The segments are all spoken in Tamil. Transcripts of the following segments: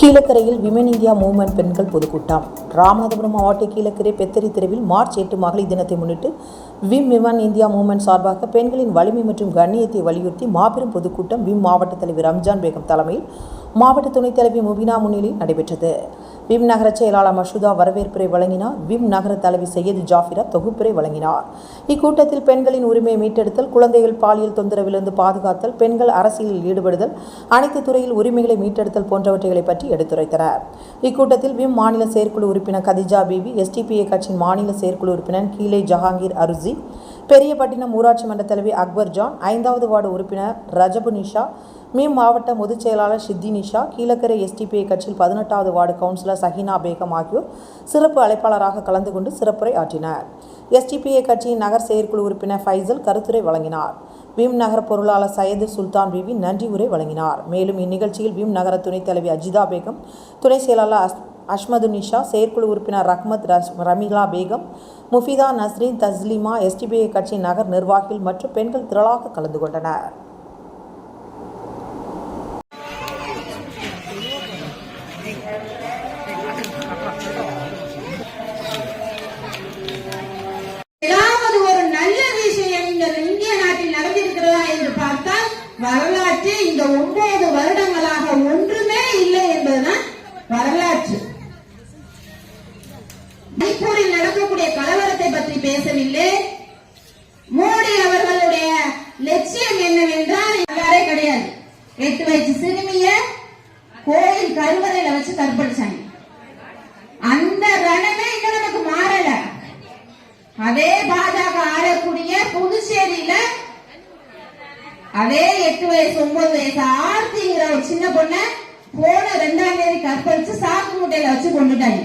கீழக்கரையில் விமன் இந்தியா மூவ்மெண்ட் பெண்கள் பொதுக்கூட்டம். ராமநாதபுரம் மாவட்ட கீழக்கரை பெத்தரி தெருவில் மார்ச் எட்டு மகளிர் தினத்தை முன்னிட்டு விம் விமன் இந்தியா மூவ்மெண்ட் சார்பாக பெண்களின் வலிமை மற்றும் கண்ணியத்தை வலியுறுத்தி மாபெரும் பொதுக்கூட்டம் விம் மாவட்ட தலைவர் ரம்ஜான் பேகம் தலைமையில் மாவட்ட துணைத் தலைவி முபினா முன்னிலையில் நடைபெற்றது. விம் நகர செயலாளர் மசூதா வரவேற்புரை வழங்கினார். விம் நகர தலைவி சையது ஜாஃபிரா தொகுப்புரை வழங்கினார். இக்கூட்டத்தில் பெண்களின் உரிமையை மீட்டெடுத்தல் குழந்தைகள் பாலியல் தொந்தரவிலிருந்து பாதுகாத்தல் பெண்கள் அரசியலில் ஈடுபடுதல் அனைத்து துறையில் உரிமைகளை மீட்டெடுத்தல் போன்றவற்றைகளை பற்றி எடுத்துரைத்தனர். இக்கூட்டத்தில் விம் மாநில செயற்குழு உறுப்பினர் கதிஜா பிபி எஸ்டிபிஐ கட்சியின் மாநில செயற்குழு உறுப்பினர் கீழே ஜஹாங்கீர் அருசி பெரியபட்டினம் ஊராட்சி மன்ற தலைவி அக்பர் ஜான் ஐந்தாவது வார்டு உறுப்பினர் ரஜபுனிஷா மே மாவட்ட பொதுச் செயலாளர் சித்தி நிஷா கீழக்கரை எஸ்டிபிஐ கட்சியில் பதினெட்டாவது வார்டு கவுன்சிலர் சஹினா பேகம் ஆகியோர் சிறப்பு அழைப்பாளராக கலந்து கொண்டு சிறப்புரை ஆற்றினர். எஸ்டிபிஐ கட்சியின் நகர் செயற்குழு உறுப்பினர் ஃபைசல் கருத்துரை வழங்கினார். பீம் நகர பொருளாளர் சையது சுல்தான் பிவி நன்றி உரை வழங்கினார். மேலும் இந்நிகழ்ச்சியில் பீம் நகர துணைத் தலைவி அஜிதா பேகம் துணை செயலாளர் அஸ் அஷ்மது நிஷா செயற்குழு உறுப்பினர் ரஹ்மத் ரஷ் ரமீலா பேகம் முஃபிதா நஸ்ரீன் தஸ்லிமா எஸ்டிபிஐ கட்சியின் நகர் நிர்வாகிகள் மற்றும் பெண்கள் திரளாக கலந்து கொண்டனர். வரலாற்றில் இந்த ஒன்பது வருடங்களாக ஒன்றுமே இல்லை என்பதுதான் வரலாற்று. மணிப்பூரில் நடக்கக்கூடிய கலவரத்தை பற்றி பேசவில்லை. மோடி அவர்களுடைய லட்சியம் என்னவென்றால் யாரே கிடையாது. எட்டு வயசு சிறுமிய கோயில் கருவறையில வச்சு கற்பழிச்சாங்க அந்த ரணமே இன்னும் நமக்கு மாறல. அதே பாஜக ஆளக்கூடிய புதுச்சேரியில அதே எட்டு வயசு ஒன்பது வயசு ஆர்த்திங்கிற ஒரு சின்ன பொண்ண போன ரெண்டாம் தேதி கற்பழிச்சு சாக்கு மூட்டையில வச்சு கொண்டுட்டாங்க.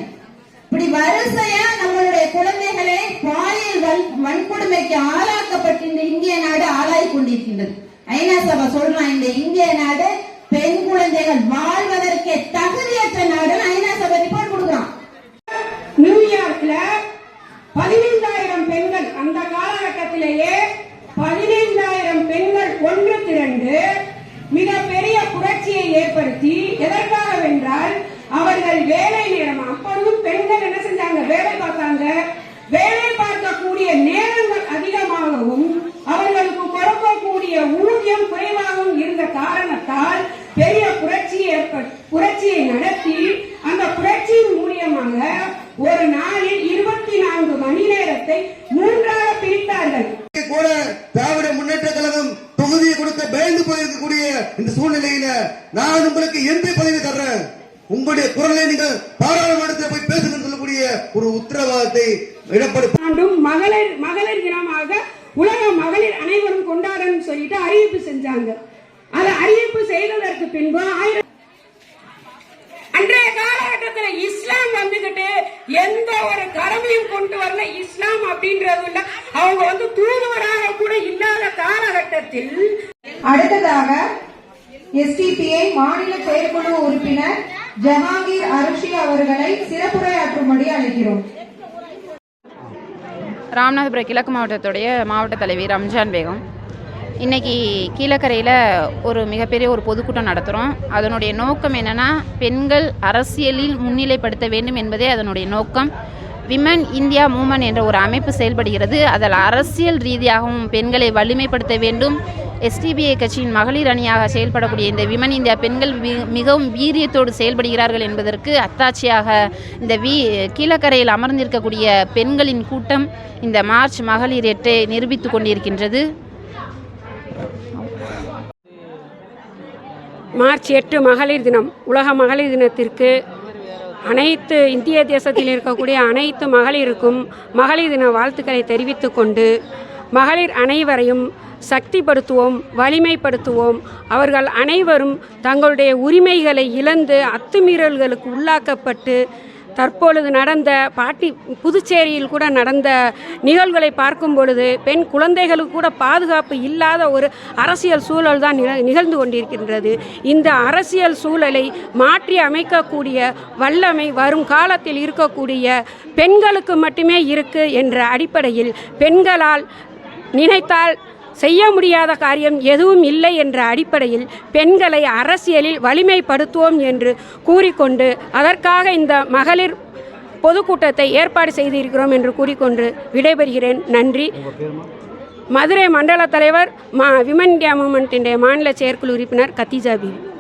இப்படி வரிசையா நம்மளுடைய குழந்தைகளே பாலியல் வன்- வன்கொடுமைக்கு ஆளாக்கப்பட்டு இந்த இந்திய நாடு ஆளாகி கொண்டிருக்கின்றது. ஐநா சபை சொல்றான் இந்த இந்திய நாடு பெண் குழந்தைகள் வாழ்வதற்கே தகுதியற்ற நாடு கிளர்ச்சியை ஏற்படுத்தி எதற்காக வென்றால் அவர்கள் வேலை நேரம் அப்பொழுதும் பெண்கள் என்ன செஞ்சாங்க? வேலை பார்த்தாங்க. வேலை பார்க்கக்கூடிய நேரங்கள் அதிகமாகவும் அவர்களுக்கு கொடுக்கக்கூடிய ஊதியம் குறைவாகவும் இருந்த காரணத்தால் பெரிய புரட்சி ஏற்பட் புரட்சியை நட இந்த சூழ்நிலையில நான் உங்களுக்கு எம்பி பதவி தர்றேன். உங்களுடைய குரலை நீங்கள் பாராளுமன்றத்தில் போய் பேசுங்க சொல்லக்கூடிய ஒரு உத்தரவாதத்தை எடப்பாடி மகளிர் மகளிர் தினமாக உலக மகளிர் அனைவரும் கொண்டாடணும் சொல்லிட்டு அறிவிப்பு செஞ்சாங்க. அதை அறிவிப்பு செய்ததற்கு பின்பு ஆயிரம் அன்றைய காலகட்டத்தில் இஸ்லாம் வந்துகிட்டு எந்த ஒரு கடமையும் கொண்டு வரல. இஸ்லாம் அப்படின்றது இல்ல. அவங்க வந்து தூதுவராக கூட இல்லாத காலகட்டத்தில் அடுத்ததாக எஸ்டிபிஐ மாநில செயற்குழு உறுப்பினர் ஜஹாங்கீர் அருஷி அவர்களை சிறப்புரையாற்றும்படி அழைக்கிறோம். ராமநாதபுரம் கிழக்கு மாவட்டத்துடைய மாவட்ட தலைவி ரம்ஜான் பேகம். இன்றைக்கி கீழக்கரையில் ஒரு மிகப்பெரிய ஒரு பொதுக்கூட்டம் நடத்துகிறோம் அதனுடைய நோக்கம் என்னென்னா பெண்கள் அரசியலில் முன்னிலைப்படுத்த வேண்டும் என்பதே அதனுடைய நோக்கம். விமன் இந்தியா மூமெண்ட் என்ற ஒரு அமைப்பு செயல்படுகிறது. அதில் அரசியல் ரீதியாகவும் பெண்களை வலிமைப்படுத்த வேண்டும். எஸ்டிபிஐ கட்சியின் மகளிர் அணியாக செயல்படக்கூடிய இந்த விமன் இந்தியா பெண்கள் மிகவும் வீரியத்தோடு செயல்படுகிறார்கள் என்பதற்கு அத்தாட்சியாக இந்த வீ கீழக்கரையில் அமர்ந்திருக்கக்கூடிய பெண்களின் கூட்டம் இந்த மார்ச் மகளிர் எட்டை நிரூபித்து கொண்டிருக்கின்றது. மார்ச் எட்டு மகளிர் தினம் உலக மகளிர் தினத்திற்கு அனைத்து இந்திய தேசத்தில் இருக்கக்கூடிய அனைத்து மகளிருக்கும் மகளிர் தின வாழ்த்துக்களை தெரிவித்துக்கொண்டு மகளிர் அனைவரையும் சக்திப்படுத்துவோம் வலிமைப்படுத்துவோம். அவர்கள் அனைவரும் தங்களுடைய உரிமைகளை இழந்து அத்துமீறல்களுக்கு உள்ளாக்கப்பட்டு தற்பொழுது நடந்த பாட்டி புதுச்சேரியில் கூட நடந்த நிகழ்வுகளை பார்க்கும் பொழுது பெண் குழந்தைகளுக்கு கூட பாதுகாப்பு இல்லாத ஒரு அரசியல் சூழல் தான் நிகழ்ந்து கொண்டிருக்கின்றது. இந்த அரசியல் சூழலை மாற்றி அமைக்கக்கூடிய வல்லமை வரும் காலத்தில் இருக்கக்கூடிய பெண்களுக்கு மட்டுமே இருக்கு என்ற அடிப்படையில் பெண்களால் நினைத்தால் செய்ய முடியாத காரியம் எதுவும் இல்லை என்ற அடிப்படையில் பெண்களை அரசியலில் வலிமைப்படுத்துவோம் என்று கூறிக்கொண்டு அதற்காக இந்த மகளிர் பொதுக்கூட்டத்தை ஏற்பாடு செய்திருக்கிறோம் என்று கூறிக்கொண்டு விடைபெறுகிறேன். நன்றி. மதுரை மண்டல தலைவர் மா விமன் இந்தியா மூமெண்ட்டின் மாநில செயற்குழு உறுப்பினர் கத்திஜா பீவி.